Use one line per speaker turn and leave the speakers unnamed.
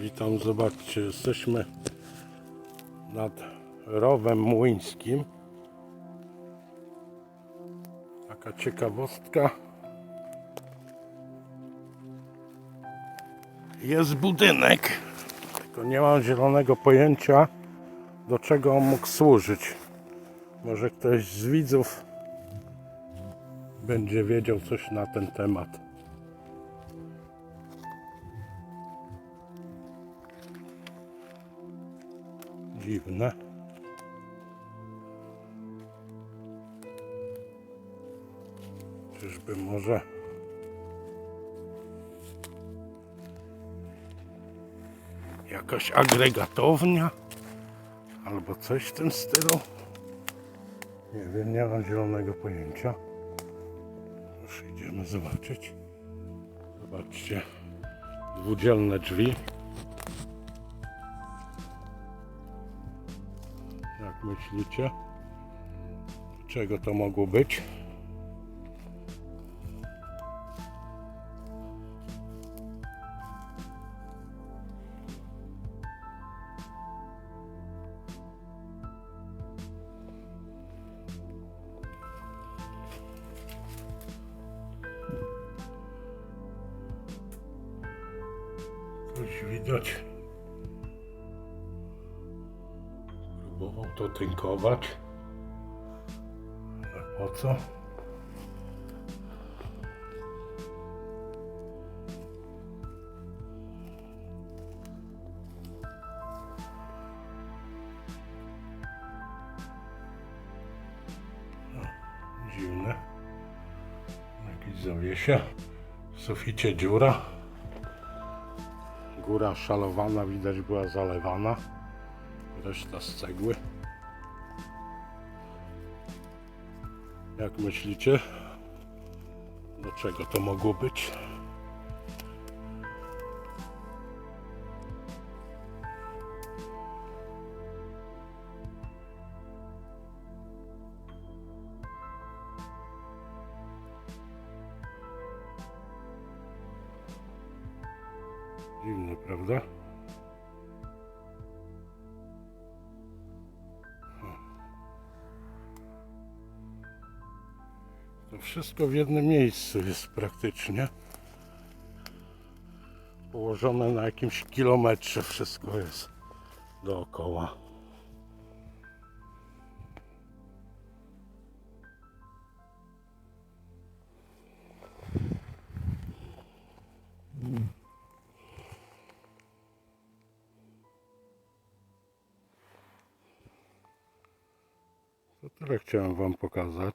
Witam, zobaczcie, jesteśmy nad rowem młyńskim. Taka ciekawostka. Jest budynek, tylko nie mam zielonego pojęcia, do czego on mógł służyć. Może ktoś z widzów będzie wiedział coś na ten temat. Dziwne. Czyżby może jakaś agregatownia albo coś w tym stylu? Nie wiem, nie mam zielonego pojęcia. Już idziemy zobaczyć. Zobaczcie, dwudzielne drzwi. Jak myślicie? Czego to mogło być? Coś widać. Próbował to tynkować. Ale po co? No. Jakieś zawiesia. W suficie dziura. Góra szalowana, widać była zalewana. Reszta z cegły. Jak myślicie? Do czego to mogło być? Dziwne, prawda? Wszystko w jednym miejscu jest praktycznie. Położone na jakimś kilometrze wszystko jest dookoła. To tyle chciałem Wam pokazać.